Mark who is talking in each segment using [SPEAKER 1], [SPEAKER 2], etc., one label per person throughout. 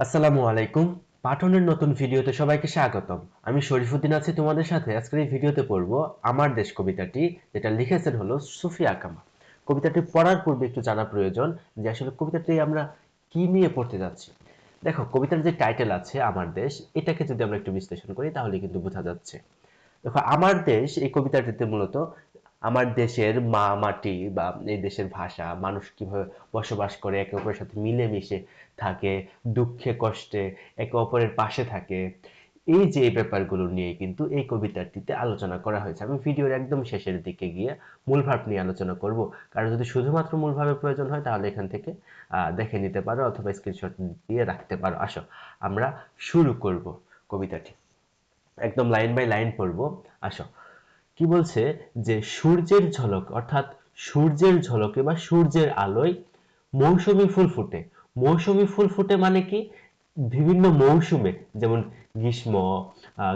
[SPEAKER 1] আসসালামু আলাইকুম। পাঠনের নতুন ভিডিওতে সবাইকে স্বাগতম। আমি শরীফুদ্দিন আছি তোমাদের সাথে। আজকের এই ভিডিওতে পড়ব আমার দেশ কবিতাটি, যেটা লিখেছেন হলো সুফিয়া কামা কবিতাটি পড়ার পূর্বে একটু জানা প্রয়োজন যে আসলে কবিতাটি আমরা কি নিয়ে পড়তে যাচ্ছি। দেখো, কবিতার যে টাইটেল আছে, আমার দেশ, এটাকে যদি আমরা একটু বিশ্লেষণ করি তাহলে কিন্তু বোঝা যাচ্ছে। দেখো, আমার দেশ এই কবিতাটিতে মূলত আমার দেশের মা, মাটি বা এই দেশের ভাষা, মানুষ কীভাবে বসবাস করে, একে অপরের সাথে মিলেমিশে থাকে, দুঃখে, কষ্টে একে অপরের পাশে থাকে, এই যে ব্যাপারগুলো নিয়ে কিন্তু এই কবিতাটিতে আলোচনা করা হয়েছে। আমি ভিডিওর একদম শেষের দিকে গিয়ে মূল ভাব নিয়ে আলোচনা করব। কারণ যদি শুধুমাত্র মূল ভাবের প্রয়োজন হয়, তাহলে এখান থেকে দেখে নিতে পারো অথবা স্ক্রিনশট দিয়ে রাখতে পারো। আসো, আমরা শুরু করব কবিতাটি। একদম লাইন বাই লাইন পড়ব। আসো কি বলছে? যে সূর্যের ঝলক, অর্থাৎ সূর্যের ঝলকে বা সূর্যের আলোয় মৌসুমি ফুল ফুটে। মৌসুমি ফুল ফুটে মানে কি? বিভিন্ন মৌসুমে, যেমন গ্রীষ্ম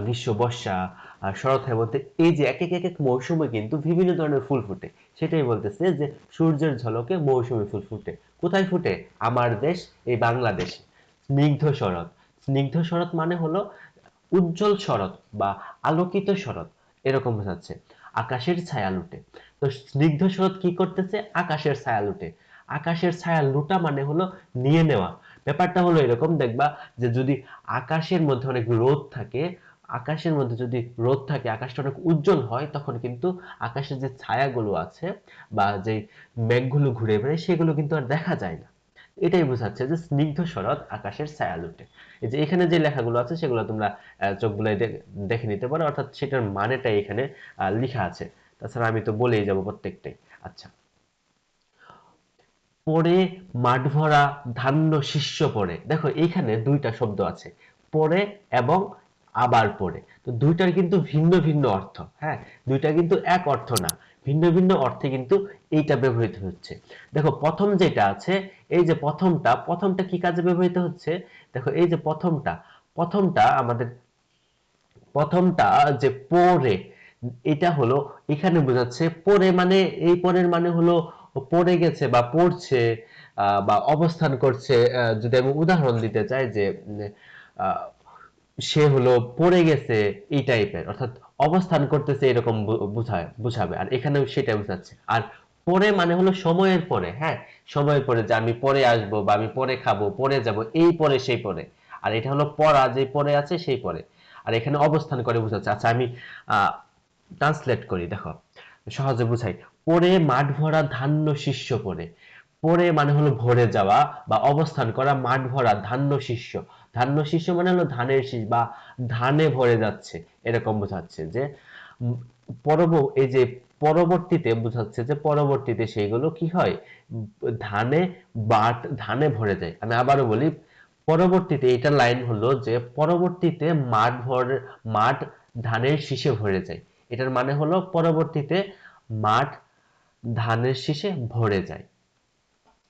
[SPEAKER 1] গ্রীষ্ম, বর্ষা শরৎ হেমন্তে এই যে এক এক এক এক মৌসুমে কিন্তু বিভিন্ন ধরনের ফুল ফুটে। সেটাই বলতেছে যে সূর্যের ঝলকে মৌসুমি ফুল ফুটে। কোথায় ফুটে? আমার দেশ, এই বাংলাদেশ। স্নিগ্ধ শরৎ। স্নিগ্ধ শরৎ মানে হলো উজ্জ্বল শরৎ বা আলোকিত শরৎ। এরকম বোঝাচ্ছে। আকাশের ছায়া লুটে। তো স্নিগ্ধ শরৎ কি করতেছে? আকাশের ছায়া লুটে। আকাশের ছায়া লুটা মানে হলো নিয়ে নেওয়া। ব্যাপারটা হলো এরকম, দেখবা যে যদি আকাশের মধ্যে অনেক রোদ থাকে, আকাশের মধ্যে যদি রোদ থাকে, আকাশটা অনেক উজ্জ্বল হয়, তখন কিন্তু আকাশের যে ছায়াগুলো আছে বা যে মেঘগুলো ঘুরে বেড়ায়, সেগুলো কিন্তু আর দেখা যায় না। এটাই বোঝাচ্ছে যে স্নিগ্ধ শরৎ আকাশের ছায়া লুটে। এই যে এখানে যে লেখাগুলো আছে, সেগুলো তোমরা চোখ বুলাই দেখে নিতে পারো, অর্থাৎ সেটার মানেটাই এখানে লেখা আছে। তাছাড়া আমি তো বলেই যাব প্রত্যেকটাই। আচ্ছা। পরে মাঠ ভরা ধান্য শিষ্য পড়ে। দেখো এখানে দুইটা শব্দ আছে, পরে এবং আবার পরে। তো দুইটার কিন্তু ভিন্ন ভিন্ন অর্থ হ্যাঁ? দুইটা কিন্তু এক অর্থ না, ভিন্ন ভিন্ন অর্থে কিন্তু এইটা ব্যবহৃত হচ্ছে। দেখো, প্রথম যেটা আছে এই যে প্রথমটা প্রথমটা কি কাজে ব্যবহৃত হচ্ছে? দেখো, এই যে প্রথমটা প্রথমটা আমাদের, প্রথমটা যে পরে, এটা হলো, এখানে বোঝাচ্ছে পরে মানে এই পরের মানে হলো পড়ে গেছে বা পড়ছে বা অবস্থান করছে যদি আমি উদাহরণ দিতে চাই যে সে হলো পড়ে গেছে এই টাইপের অর্থাৎ অবস্থান করতেছে এরকম বুঝায়, বুঝাবে, আর এখানেও সেটা বুঝাচ্ছে। আর পরে মানে হলো সময়ের পরে হ্যাঁ? সময়ের পরে যে আমি পরে আসব বা আমি পরে খাব, পরে যাব, এই পরে, সেই পরে। আর এটা হলো পড়া, যে পরে আছে সেই পরে। আর এখানে অবস্থান করে বুঝাচ্ছে আচ্ছা আমি ট্রান্সলেট করি, দেখো, সহজে বুঝাই। পরে মাঠ ভরা ধান্য শিষ্য পরে। পরে মানে হলো ভরে যাওয়া বা অবস্থান করা মাঠ ভরা ধান্য শিষ্য। ধান্য শিষ্য মানে হলো ধানের শীষ বা ধানে ভরে যাচ্ছে, এরকম বোঝাচ্ছে যে পরব এই যে পরবর্তীতে বোঝাচ্ছে যে পরবর্তীতে সেইগুলো কি হয়? ধানে বাট, ধানে ভরে যায়। আমি আবারও বলি, পরবর্তীতে এটা লাইন হলো যে পরবর্তীতে মাঠ ভর, মাঠ ধানের শীষে ভরে যায়। এটার মানে হলো পরবর্তীতে মাঠ ধানের শীষে ভরে যায়।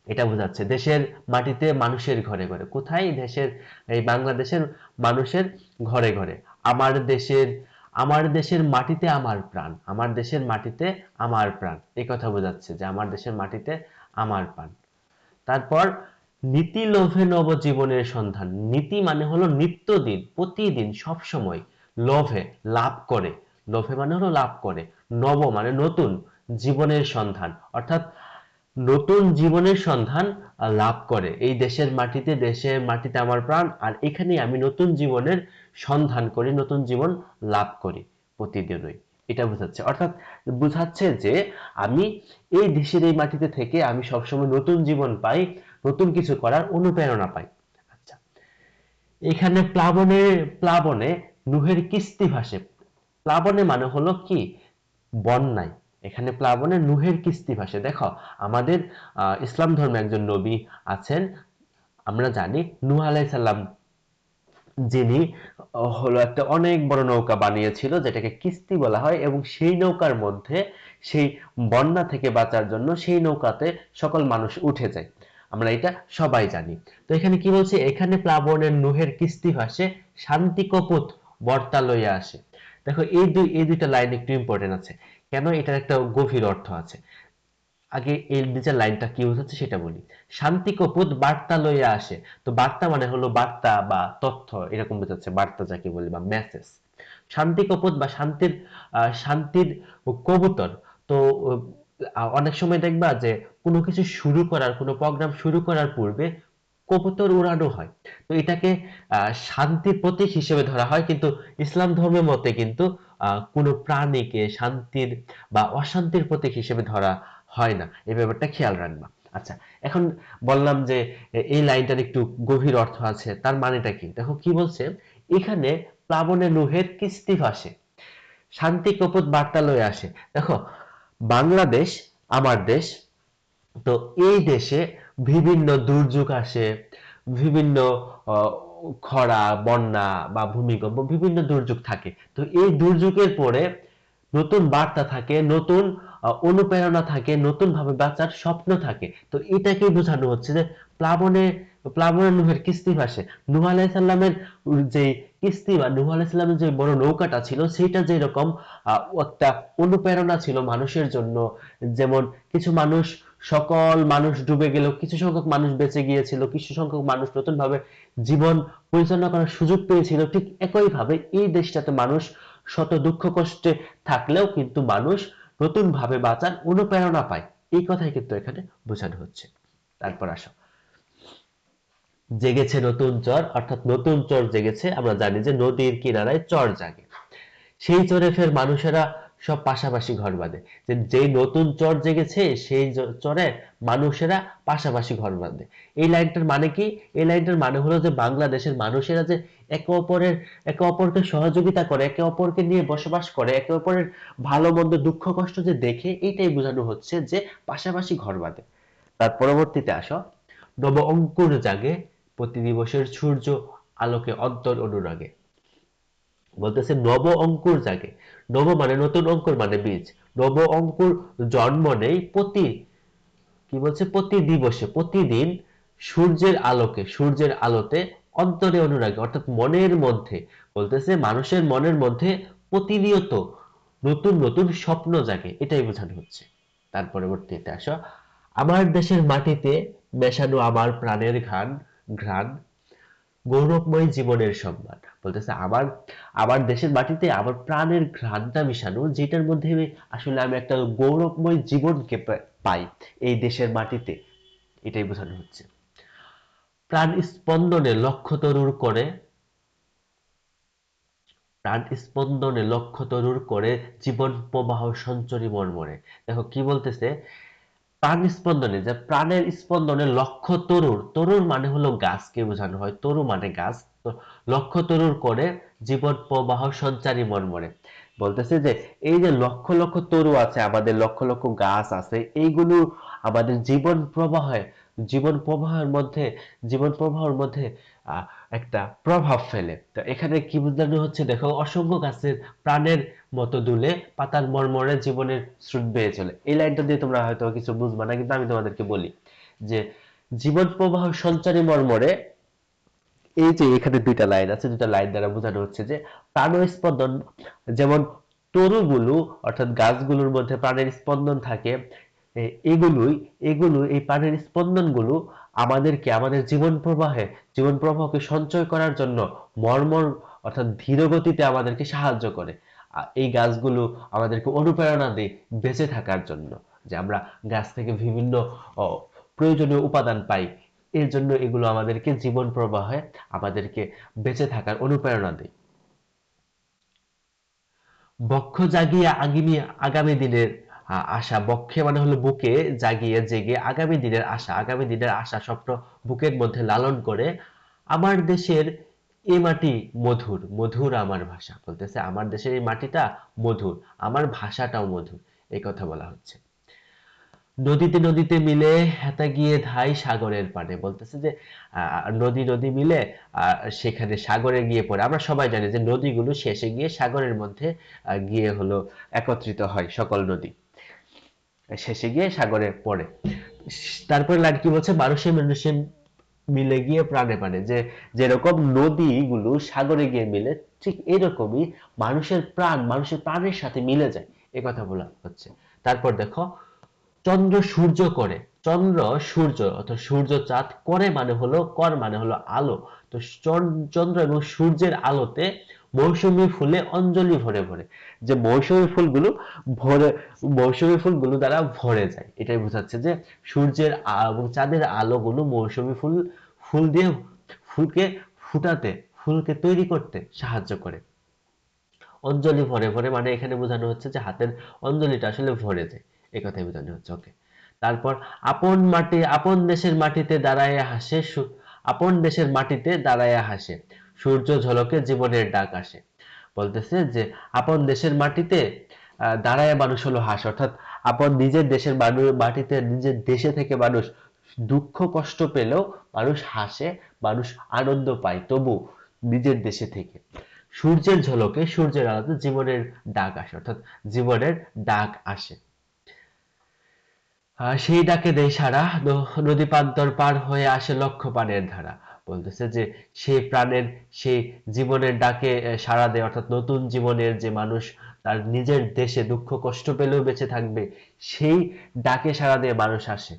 [SPEAKER 1] এটা বোঝাচ্ছে। দেশের মাটিতে মানুষের ঘরে ঘরে। কোথায়? দেশের, এই বাংলাদেশের মানুষের ঘরে ঘরে। আমার দেশের আমার দেশের মাটিতে আমার প্রাণ, আমার দেশের মাটিতে আমার প্রাণ। এই কথা বোঝাচ্ছে যে আমার দেশের মাটিতে আমার প্রাণ। তারপর নীতি লোভে নব জীবনের সন্ধান। নীতি মানে হলো নিত্যদিন, প্রতিদিন সব সময় লোভে লাভ করে। লোভে মানে হলো লাভ করে। নব মানে নতুন জীবনের সন্ধান। অর্থাৎ নতুন জীবনের সন্ধান লাভ করে। এই দেশের মাটিতে দেশের মাটিতে আমার প্রাণ, আর এখানে আমি নতুন জীবনের সন্ধান করি, নতুন জীবন লাভ করি প্রতিদিনই। এটা বোঝাচ্ছে। অর্থাৎ বোঝাচ্ছে যে আমি এই দেশের এই মাটিতে থেকে আমি সবসময় নতুন জীবন পাই, নতুন কিছু করার অনুপ্রেরণা পাই। আচ্ছা এখানে প্লাবনে প্লাবনে নুহের কিস্তি ভাসে। প্লাবনে মানে হলো কি? বন্যায়। এখানে প্লাবনে নুহের কিস্তি ভাসে। দেখো, আমাদের ইসলাম ধর্মে একজন নবী আছেন। আমরা জানি নুহ আলাইসাল্লাম যিনি হলো একটা অনেক বড় নৌকা বানিয়েছিল, যেটাকে কিস্তি বলা হয়, এবং সেই নৌকার মধ্যে সেই বন্যা থেকে বাঁচার জন্য সেই নৌকাতে সকল মানুষ উঠে যায়। আমরা এটা সবাই জানি। তো এখানে কি বলছে? এখানে প্লাবনের নুহের কিস্তি ভাসে শান্তি কপুত বর্তা লইয়া আসে। দেখো, এই দুই, এই দুইটা লাইন একটু ইম্পর্টেন্ট আছে। কেন এটার একটা গভীর অর্থ আছে? আগে এই নিচের লাইনটা কি বোঝাচ্ছে সেটা বলি। শান্তি কপুত বার্তা লইয়া আসে। তো বার্তা মানে হলো বার্তা বা তথ্য, এরকম বোঝাচ্ছে, বার্তা যাকে বলি বা মেসেজ শান্তি কপুত বা শান্তির শান্তির কবুতর, তো অনেক সময় দেখবা যে কোনো কিছু শুরু করার, কোনো প্রোগ্রাম শুরু করার পূর্বে কবুতর উড়ানো হয়। তো এটাকে শান্তির প্রতীক হিসেবে ধরা হয়, কিন্তু ইসলাম ধর্মের মতে কিন্তু কোনো প্রাণীকে শান্তির বা অশান্তির প্রতীক হিসেবে ধরা হয় না। এই ব্যাপারটা খেয়াল রাখবা। আচ্ছা এখন বললাম যে, এই লাইনটার একটু গভীর অর্থ আছে, তার মানেটা কি? দেখো, কি বলছে? এখানে প্লাবনে লোহের কিস্তি ভাসে, শান্তি কপুত বার্তা লয়ে আসে। দেখো, বাংলাদেশ, আমার দেশ, তো এই দেশে বিভিন্ন দুর্যোগ আসে, বিভিন্ন খরা, বন্যা বা ভূমিকম্প বিভিন্ন দুর্যোগ থাকে। তো এই দুর্যোগের পরে নতুন বার্তা থাকে, নতুন অনুপ্রেরণা থাকে নতুন ভাবে বাঁচার স্বপ্ন থাকে। তো এটাকে বোঝানো হচ্ছে যে প্লাবনে প্লাবনে নুহের কিস্তি ভাসে নুহ আলাইসাল্লামের যে কিস্তি বা নুহ আলাইসাল্লামের যে বড় নৌকাটা ছিল সেটা যেরকম একটা অনুপ্রেরণা ছিল মানুষের জন্য। যেমন কিছু মানুষ সকল মানুষ ডুবে গেল, কিছু সংখ্যক মানুষ বেঁচে গিয়েছিল, কিছু সংখ্যক মানুষ নতুন ভাবে জীবন পরিচালনা করার সুযোগ পেয়েছিল। ঠিক একই ভাবে এই দেশটাতে মানুষ শত দুঃখ কষ্টে থাকলেও কিন্তু মানুষ নতুন ভাবে বাঁচার অনুপ্রেরণা পায়। এই কথাই কিন্তু এখানে বোঝানো হচ্ছে। তারপর আসো। জেগেছে নতুন চর, অর্থাৎ নতুন চর জেগেছে। আমরা জানি যে নদীর কিনারায় চর জাগে। সেই চরে ফের মানুষেরা সব পাশাপাশি ঘর বাঁধে। যে, যেই নতুন চর জেগেছে, সেই চরে মানুষেরা পাশাপাশি ঘর বাঁধে। এই লাইনটার মানে কি? এই লাইনটার মানে হলো যে, বাংলাদেশের মানুষেরা যে একে অপরের, একে অপরকে সহযোগিতা করে, একে অপরকে নিয়ে বসবাস করে, একে অপরের ভালো, মন্দ, দুঃখ, কষ্ট যে দেখে, এইটাই বোঝানো হচ্ছে যে, পাশাপাশি ঘর বাঁধে। তার পরবর্তীতে আসো। নব অঙ্কুর জাগে, প্রতি দিবসের সূর্য আলোকে অন্তর অনুরাগে। বলতেছে, নব অঙ্কুর জাগে নব মানে নতুন অঙ্কুর মানে বীজ। নব অঙ্কুর জন্ম নেই প্রতি, কি বলছে? প্রতি দিবসে, প্রতিদিন সূর্যের আলোকে, সূর্যের আলোতে অন্তরে অনুরাগে, অর্থাৎ মনের মধ্যে, বলতেছে মানুষের মনের মধ্যে প্রতিনিয়ত নতুন নতুন স্বপ্ন জাগে, এটাই বোঝানো হচ্ছে। তার পরবর্তীতে আসো। আমার দেশের মাটিতে মেশানো আমার প্রাণের ঘ্রাণ ঘ্রাণ গৌরবময় জীবনের সম্মান বলতেছে, আমার আমার দেশের মাটিতে আমার প্রাণের ঘ্রাণটা মিশানো, যেটার মধ্যে আসলে আমি একটা গৌরবময় জীবনকে পাই এই দেশের মাটিতে। এটাই বোঝানো হচ্ছে। প্রাণ স্পন্দনে লক্ষ্য তরুর করে, প্রাণ স্পন্দনে লক্ষ্য তরুর করে জীবন প্রবাহ সঞ্চরী মর্মরে। দেখো কি বলতেছে প্রাণ স্পন্দনে, যে প্রাণের স্পন্দনে লক্ষ্য তরুর তরুর মানে হলো গাছকে বোঝানো হয়? তরু মানে গাছ। লক্ষ্য তরুর করে জীবন প্রবাহ সঞ্চারী মর্মরে। বলতেছে যে, এই যে লক্ষ লক্ষ তরু আছে, আমাদের লক্ষ লক্ষ গাছ আছে, এইগুলো আমাদের জীবন প্রবাহে, জীবন প্রবাহের মধ্যে, জীবন প্রবাহের মধ্যে একটা প্রভাব ফেলে। তো এখানে কি বোঝানো হচ্ছে? দেখো, অসংখ্য গাছের প্রাণের মতো দুলে পাতার মর্মরে জীবনের স্রোত বেয়ে চলে। এই লাইনটা দিয়ে তোমরা হয়তো কিছু বুঝবা না, কিন্তু আমি তোমাদেরকে বলি যে জীবন প্রবাহ সঞ্চারী মর্মরে এই যে এখানে দুইটা লাইন আছে, দুইটা লাইন দ্বারা বোঝানো হচ্ছে যে প্রাণ স্পন্দন যেমন তরুগুলো অর্থাৎ গাছগুলোর মধ্যে প্রাণের স্পন্দন থাকে এগুলোই, এগুলো, এই প্রাণের স্পন্দনগুলো আমাদেরকে, আমাদের জীবন প্রবাহে, জীবন প্রবাহকে সঞ্চয় করার জন্য মর্মর অর্থাৎ ধীর গতিতে আমাদেরকে সাহায্য করে। এই গাছগুলো আমাদেরকে অনুপ্রেরণা দেয় বেঁচে থাকার জন্য, যে আমরা গাছ থেকে বিভিন্ন প্রয়োজনীয় উপাদান পাই। এর জন্য এগুলো আমাদেরকে জীবন প্রবাহে আমাদেরকে বেঁচে থাকার অনুপ্রেরণা দেয়। বক্ষ জাগিয়ে আগামী আগামী দিনের আশা, বক্ষে মানে হলো বুকে জাগিয়ে জেগে আগামী দিনের আশা, আগামী দিনের আশা স্বপ্ন বুকের মধ্যে লালন করে, আমার দেশের এই মাটি মধুর মধুর আমার ভাষা বলতেছে। আমার দেশের এই মাটিটা মধুর, আমার ভাষাটাও মধুর, এই কথা বলা হচ্ছে। নদীতে নদীতে মিলে হেতা গিয়ে ধাই সাগরের পানে বলতেছে যে নদী নদী মিলে সেখানে সাগরে গিয়ে পড়ে। আমরা সবাই জানি যে নদীগুলো শেষে গিয়ে সাগরের মধ্যে গিয়ে হলো একত্রিত হয় সকল নদী। শেষে গিয়ে সাগরে পড়ে। তারপরে লাইন কি বলছে, মানুষে মানুষে মিলে গিয়ে প্রাণে প্রাণে যে যেরকম নদীগুলো সাগরে গিয়ে মিলে, ঠিক এরকমই মানুষের প্রাণ, মানুষের প্রাণের সাথে মিলে যায়। এ কথা বলা হচ্ছে। তারপর দেখো, চন্দ্র সূর্য করে। চন্দ্র সূর্য, অর্থাৎ সূর্য চাঁদ করে মানে হলো, কর মানে হলো আলো। তো চন- চন্দ্র এবং সূর্যের আলোতে মৌসুমী ফুলে অঞ্জলি ভরে ভরে। যে মৌসুমী ফুলগুলো ভরে, মৌসুমী ফুলগুলো দ্বারা ভরে যায়। এটাই বোঝাচ্ছে যে সূর্যের এবং চাঁদের আলোগুলো মৌসুমী ফুল ফুল দিয়ে ফুলকে ফুটাতে, ফুলকে তৈরি করতে সাহায্য করে। অঞ্জলি ভরে ভরে মানে এখানে বোঝানো হচ্ছে যে হাতের অঞ্জলিটা আসলে ভরে যায়। এই কথাই বোঝানো হচ্ছে ওকে তারপর আপন মাটি, আপন দেশের মাটিতে দাঁড়ায় হাসে আপন দেশের মাটিতে দাঁড়ায় হাসে, সূর্য ঝলকে জীবনের ডাক আসে। বলতেছে যে আপন দেশের মাটিতে দাঁড়ায় মানুষ হলো হাস, অর্থাৎ আপন নিজের দেশের মানুষ মাটিতে, নিজের দেশে থেকে মানুষ দুঃখ, কষ্ট পেলেও মানুষ হাসে, মানুষ আনন্দ পায়। তবু নিজের দেশে থেকে সূর্যের ঝলকে সূর্যের আলোতে জীবনের ডাক আসে, অর্থাৎ জীবনের ডাক আসে। সেই ডাকে দেয় সারা নদী প্রান্তর পার হয়ে আসে লক্ষ প্রাণের ধারা। বলতেছে যে সেই প্রাণের সেই জীবনের ডাকে সারা দেয়, অর্থাৎ নতুন জীবনের যে মানুষ তার নিজের দেশে দুঃখ, কষ্ট পেলেও বেঁচে থাকবে, সেই ডাকে সারা দিয়ে মানুষ আসে।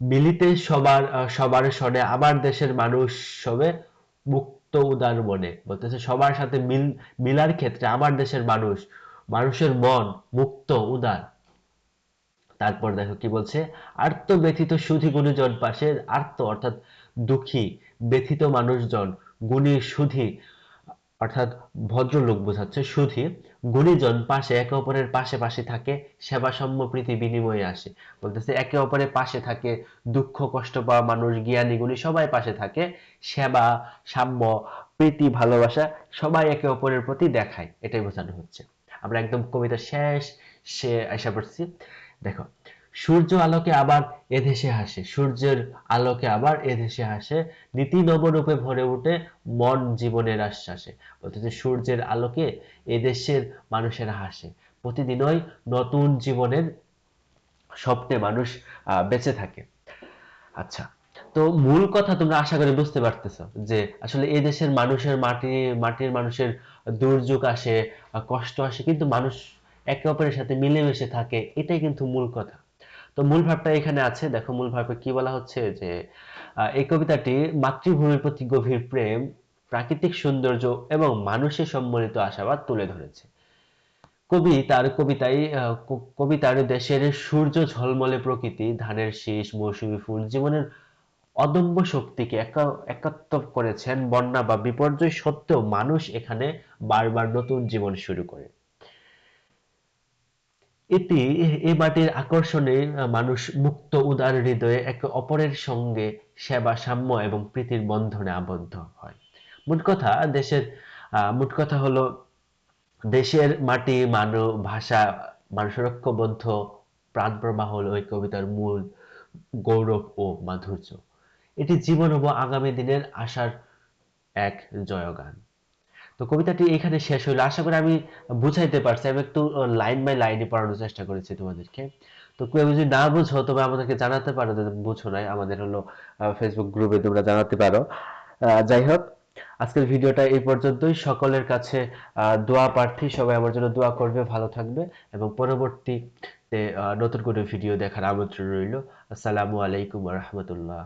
[SPEAKER 1] মিলিতে সবার সবার স্বরে আমার দেশের মানুষ সবে মুক্ত, উদার মনে। বলতেছে সবার সাথে মিল, মিলার ক্ষেত্রে আমার দেশের মানুষ, মানুষের মন মুক্ত, উদার। তারপর দেখো কি বলছে আর্ত ব্যথিত সুধী গুণীজন পাশে আর্ত অর্থাৎ দুঃখী, ব্যথিত মানুষজন, গুণী সুধী অর্থাৎ ভদ্রলোক বোঝাচ্ছে, সুধী, গুণীজন পাশে, একে অপরের পাশে পাশে থাকে সেবা সাম্য প্রীতি বিনিময়ে আসে। বলতেছে, একে অপরের পাশে থাকে, দুঃখ, কষ্ট পাওয়া মানুষ, জ্ঞানী, গুণী সবাই পাশে থাকে, সেবা, সাম্য, প্রীতি, ভালোবাসা সবাই একে অপরের প্রতি দেখায়। এটাই বোঝানো হচ্ছে। আমরা একদম কবিতা শেষ সে আশা করছি দেখো সূর্য আলোকে আবার এদেশে হাসে, সূর্যের আলোকে আবার এদেশে হাসে, নীতি নবরূপে ভরে ওঠে মন জীবনের আশ্বাসে। বলতেছে সূর্যের আলোকে এদেশের মানুষেরা হাসে। প্রতিদিনই নতুন জীবনের স্বপ্নে মানুষ বেঁচে থাকে। আচ্ছা তো মূল কথা তোমরা আশা করি বুঝতে পারতেছো যে আসলে এই দেশের মানুষের মাটি, মাটির মানুষের দুর্যোগ আসে, কষ্ট আসে, কিন্তু মানুষ একে অপরের সাথে মিলেমিশে থাকে, এটাই কিন্তু মূল কথা। তো মূল ভাবটা এখানে আছে। দেখো, মূল ভাবে কি বলা হচ্ছে যে এই কবিতাটি মাতৃভূমির প্রতি গভীর প্রেম, প্রাকৃতিক সৌন্দর্য এবং মানুষের সম্মিলিত আশাবাদ তুলে ধরেছে। কবি তার কবিতায় কবিতার দেশের সূর্য ঝলমলে প্রকৃতি, ধানের শীষ, মৌসুমী ফুল জীবনের অদম্য শক্তিকে একা- একাত্ম করেছেন। বন্যা বা বিপর্যয় সত্ত্বেও মানুষ এখানে বারবার নতুন জীবন শুরু করে। এটি এ মাটির আকর্ষণে মানুষ মুক্ত, উদার হৃদয়ে একে অপরের সঙ্গে সেবা, সাম্য এবং প্রীতির বন্ধনে আবদ্ধ হয়। মোট কথা, দেশের মোট কথা হলো দেশের মাটি, মানব ভাষা মানুষের ঐক্যবদ্ধ প্রাণ প্রবাহ হলো এই কবিতার মূল গৌরব ও মাধুর্য। এটি জীবন ও আগামী দিনের আশার এক জয়গান। তো কবিতাটি এখানে শেষ হলো আশা করি আমি বুঝাইতে পারছি, আমি একটু লাইন বাই লাইনে পড়ানোর চেষ্টা করেছি তোমাদেরকে। তো কেউ যদি না বুঝো, তবে আমাদেরকে জানাতে পারো যে বুঝো নাই। আমাদের হলো ফেসবুক গ্রুপে তোমরা জানাতে পারো। যাই হোক, আজকের ভিডিওটা এই পর্যন্তই। সকলের কাছে দোয়া প্রার্থী, সবাই আমার জন্য দোয়া করবে, ভালো থাকবে এবং পরবর্তীতে নতুন কোনো ভিডিও দেখার আমন্ত্রণ রইল। আসসালামু আলাইকুম রহমতুল্লাহ।